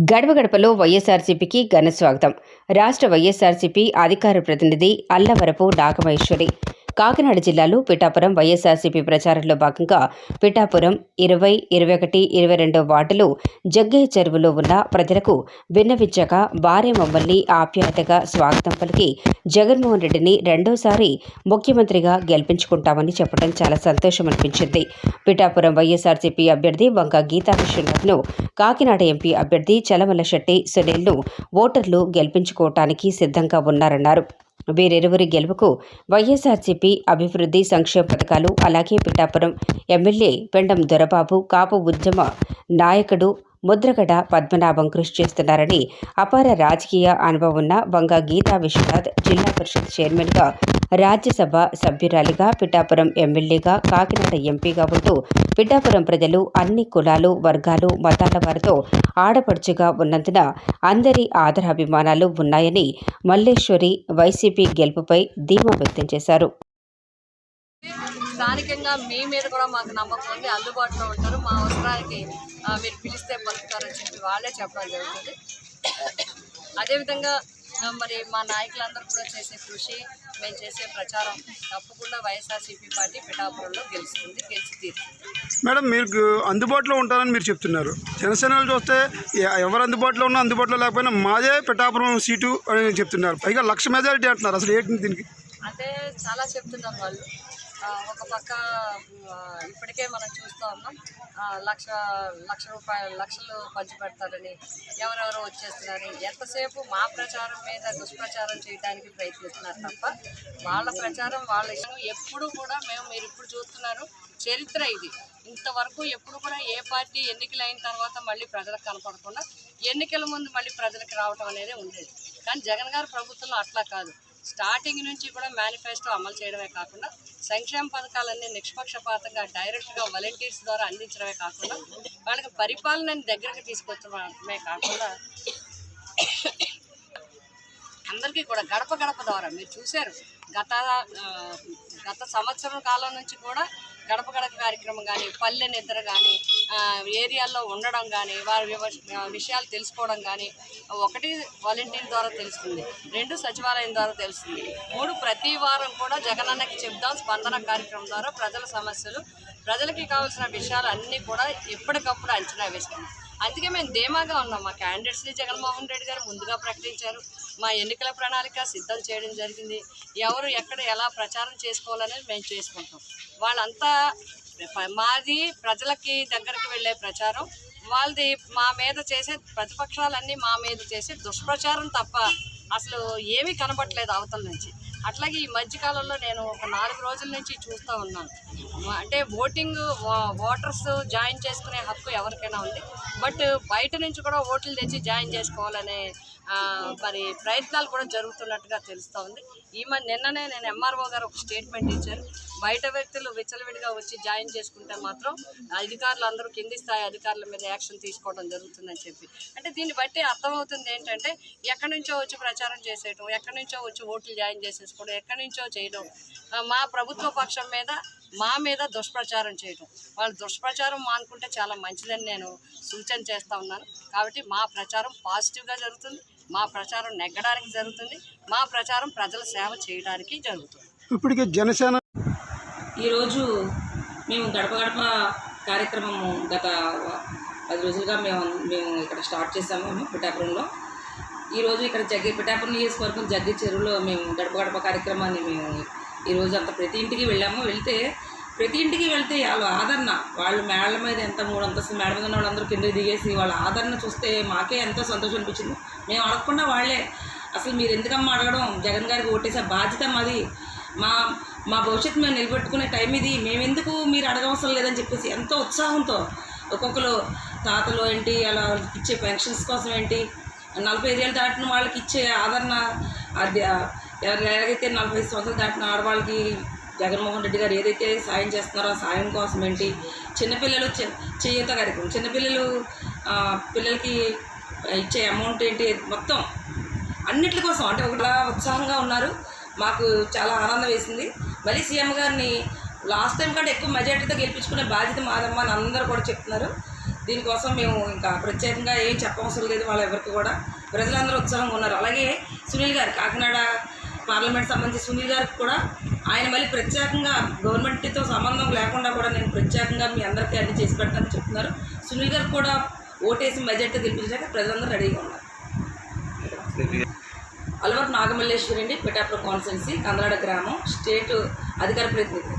గడప గడపలో వైఎస్ఆర్సీపీకి ఘన స్వాగతం. రాష్ట్ర వైఎస్ఆర్సీపీ అధికార ప్రతినిధి అల్లవరపు నాగమహేశ్వరి. కాకినాడ జిల్లాలో పిఠాపురం వైఎస్ఆర్సీపీ ప్రచారంలో భాగంగా పిఠాపురం ఇరవై ఇరవై ఒకటి ఇరవై రెండో వార్డులు జగ్గే చెరువులో ఉన్న ప్రజలకు విన్నవించగా భార్య మమ్మల్ని ఆప్యాయతగా స్వాగతం పలికి జగన్మోహన్ రెడ్డిని రెండోసారి ముఖ్యమంత్రిగా గెలిపించుకుంటామని చెప్పడం చాలా సంతోషం అనిపించింది. పిఠాపురం వైఎస్ఆర్సీపీ అభ్యర్థి వంక గీతా విశ్వనాథ్ను కాకినాడ ఎంపీ అభ్యర్థి చలమల శెట్టి సునీల్ను ఓటర్లు గెలిపించుకోవటానికి సిద్ధంగా ఉన్నారన్నారు. వీరిరువురి గెలుపుకు వైఎస్ఆర్సీపీ అభివృద్ధి సంక్షేమ పథకాలు అలాగే పిఠాపురం ఎమ్మెల్యే పెండం దొరబాబు కాపు ఉద్యమ నాయకుడు ముద్రగడ పద్మనాభం కృషి చేస్తున్నారని అపార రాజకీయ అనుభవం ఉన్న బంగా గీతా విశ్వనాథ్ జిల్లా పరిషత్ చైర్మన్గా రాజ్యసభ సభ్యురాలిగా పిఠాపురం ఎమ్మెల్యేగా కాకినాడ ఎంపీగా ఉంటూ పిఠాపురం ప్రజలు అన్ని కులాలు వర్గాలు మతాల వారితో ఆడపడుచుగా ఉన్నందున అందరి ఆదరాభిమానాలు ఉన్నాయని మల్లేశ్వరి వైసీపీ గెలుపుపై ధీమా వ్యక్తం చేశారు. స్థానికంగా మీ మీద కూడా మాకు నమ్మకం ఉంది. అందుబాటులో ఉంటారు. మా అవసరానికి మీరు పిలిస్తే పలుకుతారని చెప్పి వాళ్ళే చెప్పడం జరుగుతుంది. అదేవిధంగా మరి మా నాయకులందరూ కూడా చేసే కృషి మేము చేసే ప్రచారం తప్పకుండా వైఎస్ఆర్సీపీ పార్టీ పిఠాపురంలో గెలుస్తుంది గెలిచి తీరుతుంది. మేడం మీకు అందుబాటులో ఉంటారని మీరు చెప్తున్నారు. జనసేనలు చూస్తే ఎవరు అందుబాటులో ఉన్నా అందుబాటులో లేకపోయినా మాదే పిఠాపురం సీటు అని చెప్తున్నారు. పైగా లక్ష మెజారిటీ అంటున్నారు. అసలు ఏంటి దీనికి? అంటే చాలా చెప్తున్నారు వాళ్ళు. ఒక పక్క ఇప్పటికే మనం చూస్తూ ఉన్నాం. లక్ష లక్ష రూపాయలు లక్షలు పంచిపెడతారని ఎవరెవరు ఎవరెవరో వచ్చేస్తున్నారని ఎంతసేపు మా ప్రచారం మీద దుష్ప్రచారం చేయడానికి ప్రయత్నిస్తున్నారు తప్ప వాళ్ళ ప్రచారం వాళ్ళ ఇష్టం ఎప్పుడు కూడా మేము మీరు ఇప్పుడు చూస్తున్నారు చరిత్ర ఇది. ఇంతవరకు ఎప్పుడు కూడా ఏ పార్టీ ఎన్నికలు అయిన తర్వాత మళ్ళీ ప్రజలకు కనపడకుండా ఎన్నికల ముందు మళ్ళీ ప్రజలకు రావటం అనేది ఉండేది. కానీ జగన్ గారి ప్రభుత్వంలో అట్లా కాదు. స్టార్టింగ్ నుంచి కూడా మేనిఫెస్టో అమలు చేయడమే కాకుండా సంక్షేమ పథకాలన్నీ నిష్పక్షపాతంగా డైరెక్ట్గా వాలంటీర్స్ ద్వారా అందించడమే కాకుండా వాళ్ళకి పరిపాలనని దగ్గరకు తీసుకొచ్చడమే కాకుండా అందరికీ కూడా గడప గడప ద్వారా మీరు చూశారు. గత గత సంవత్సరం కాలం నుంచి కూడా గడప గడప కార్యక్రమం కానీ పల్లె నిద్ర కానీ ఏరియాల్లో ఉండడం కానీ వారి వివ- విషయాలు తెలుసుకోవడం కానీ ఒకటి వాలంటీర్ ద్వారా తెలుస్తుంది రెండు సచివాలయం ద్వారా తెలుస్తుంది. మూడు ప్రతి వారం కూడా జగనన్నకి చెప్దాం స్పందన కార్యక్రమం ద్వారా ప్రజల సమస్యలు ప్రజలకి కావాల్సిన విషయాలు అన్నీ కూడా ఎప్పటికప్పుడు అంచనా వేస్తున్నాం అందుకే మేము ధీమాగా ఉన్నాం. మా క్యాండిడేట్స్ని జగన్మోహన్ రెడ్డి గారు ముందుగా ప్రకటించారు. మా ఎన్నికల ప్రణాళిక సిద్ధం చేయడం జరిగింది. ఎవరు ఎక్కడ ఎలా ప్రచారం చేసుకోవాలనేది మేము చేసుకుంటాం. వాళ్ళంతా మాది ప్రజలకి దగ్గరికి వెళ్ళే ప్రచారం. వాళ్ళది మా మీద చేసే ప్రతిపక్షాలన్నీ మా మీద చేసే దుష్ప్రచారం తప్ప అసలు ఏమీ కనబట్టలేదు అవతల నుంచి. అట్లాగే ఈ మధ్యకాలంలో నేను ఒక నాలుగు రోజుల నుంచి చూస్తూ ఉన్నాను. అంటే ఓటింగ్ ఓటర్స్ జాయిన్ చేసుకునే హక్కు ఎవరికైనా ఉంది. బట్ బయట నుంచి కూడా ఓట్లు తెచ్చి జాయిన్ చేసుకోవాలనే మరి ప్రయత్నాలు కూడా జరుగుతున్నట్టుగా తెలుస్తూ ఉంది. ఈ మధ్య నిన్ననే నేను ఎంఆర్ఓ గారు ఒక స్టేట్మెంట్ ఇచ్చారు. బయట వ్యక్తులు విచ్చలవిడిగా వచ్చి జాయిన్ చేసుకుంటే మాత్రం అధికారులు అందరూ కింది స్థాయి అధికారుల మీద యాక్షన్ తీసుకోవడం జరుగుతుందని చెప్పి. అంటే దీన్ని బట్టి అర్థమవుతుంది ఏంటంటే ఎక్కడి నుంచో వచ్చి ప్రచారం చేసేయటం ఎక్కడి నుంచో వచ్చి ఓట్లు జాయిన్ చేసేసుకోవడం ఎక్కడి నుంచో చేయడం మా ప్రభుత్వ పక్షం మీద మా మీద దుష్ప్రచారం చేయడం వాళ్ళు దుష్ప్రచారం మానుకుంటే చాలా మంచిదని నేను సూచన చేస్తూ ఉన్నాను. కాబట్టి మా ప్రచారం పాజిటివ్గా జరుగుతుంది. మా ప్రచారం నెగ్గడానికి జరుగుతుంది. మా ప్రచారం ప్రజల సేవ చేయడానికి జరుగుతుంది. ఇప్పటికే జనసేన ఈరోజు మేము గడప గడప కార్యక్రమము గత పది రోజులుగా మేము మేము ఇక్కడ స్టార్ట్ చేసాము మేము పిఠాపురంలో. ఈరోజు ఇక్కడ జగ్గి పిఠాపురం నియోజకవర్గం జగ్గి చెరువులో మేము గడప గడప కార్యక్రమాన్ని మేము ఈరోజు అంత ప్రతి ఇంటికి వెళ్ళాము. వెళ్తే ప్రతి ఇంటికి వెళ్తే వాళ్ళు ఆదరణ. వాళ్ళు మేళ్ళ మీద ఎంత మూడు అంతస్తులు మేడ మీద ఉన్న వాళ్ళందరూ కిందకి దిగేసి వాళ్ళ ఆదరణ చూస్తే మాకే ఎంతో సంతోషం అనిపించింది. మేము అడగకుండా వాళ్ళే. అసలు మీరు ఎందుకమ్మా అడగడం? జగన్ గారికి ఓటేసే బాధ్యత మాది. మా మా భవిష్యత్తు మేము నిలబెట్టుకునే టైం ఇది. మేమెందుకు మీరు అడగవసరం లేదని చెప్పేసి ఎంతో ఉత్సాహంతో ఒక్కొక్కరు తాతలు ఏంటి అలా వాళ్ళకి ఇచ్చే పెన్షన్స్ కోసం ఏంటి నలభై ఐదేళ్ళు దాటిన వాళ్ళకి ఇచ్చే ఆదరణ అది ఎవరైతే నలభై ఐదు సంవత్సరాలు దాటిన ఆడవాళ్ళకి జగన్మోహన్ రెడ్డి గారు ఏదైతే సాయం చేస్తున్నారో ఆ సాయం కోసం ఏంటి? చిన్నపిల్లలు చె- చేయూత కార్యక్రమం చిన్నపిల్లలు పిల్లలకి ఇచ్చే అమౌంట్ ఏంటి? మొత్తం అన్నిటి కోసం. అంటే ఒకలా ఉత్సాహంగా ఉన్నారు. మాకు చాలా ఆనందం వేసింది. మళ్ళీ సీఎం గారిని లాస్ట్ టైం కంటే ఎక్కువ మెజార్టీతో గెలిపించుకునే బాధ్యత మాదమ్మ అని అందరూ కూడా చెప్తున్నారు. దీనికోసం మేము ఇంకా ప్రత్యేకంగా ఏం చెప్పవసరం లేదు వాళ్ళ ఎవరికి కూడా. ప్రజలందరూ ఉత్సాహంగా ఉన్నారు. అలాగే సునీల్ గారు కాకినాడ పార్లమెంట్ సంబంధించి సునీల్ గారికి కూడా ఆయన మళ్ళీ ప్రత్యేకంగా గవర్నమెంట్తో సంబంధం లేకుండా కూడా నేను ప్రత్యేకంగా మీ అందరికీ అన్ని చేసి పెడతానని చెప్తున్నారు. సునీల్ గారు కూడా ఓటేసి మెజార్టీ గెలిపించడానికి ప్రజలందరూ రెడీగా ఉన్నారు. అలవాటు నాగమల్లేశ్వరి అండి పిఠాపురం కాన్స్టెన్సీ కందలాడ గ్రామం స్టేట్ అధికార ప్రతినిధి.